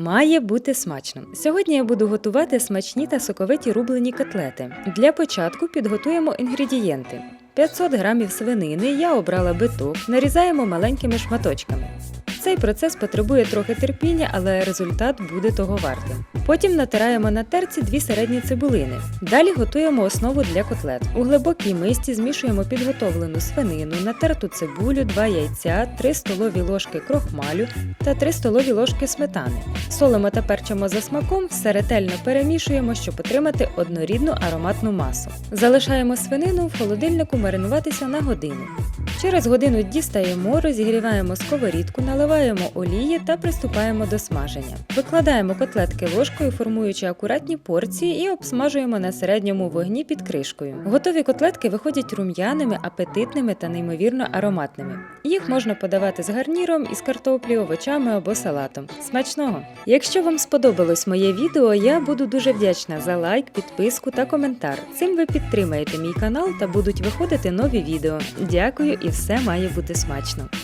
Має бути смачно. Сьогодні я буду готувати смачні та соковиті рублені котлети. Для початку підготуємо інгредієнти. 500 грамів свинини я обрала биток, нарізаємо маленькими шматочками. Цей процес потребує трохи терпіння, але результат буде того вартим. Потім натираємо на терці дві середні цибулини. Далі готуємо основу для котлет. У глибокій мисці змішуємо підготовлену свинину, натерту цибулю, 2 яйця, 3 столові ложки крохмалю та 3 столові ложки сметани. Солимо та перчимо за смаком, все ретельно перемішуємо, щоб отримати однорідну ароматну масу. Залишаємо свинину в холодильнику маринуватися на годину. Через годину дістаємо, розігріваємо сковорідку, наливаємо олії та приступаємо до смаження. Викладаємо котлетки ложкою, формуючи акуратні порції, і обсмажуємо на середньому вогні під кришкою. Готові котлетки виходять рум'яними, апетитними та неймовірно ароматними. Їх можна подавати з гарніром із картоплі, овочами або салатом. Смачного! Якщо вам сподобалось моє відео, я буду дуже вдячна за лайк, підписку та коментар. Цим ви підтримаєте мій канал та будуть виходити нові відео. Дякую і все має бути смачно.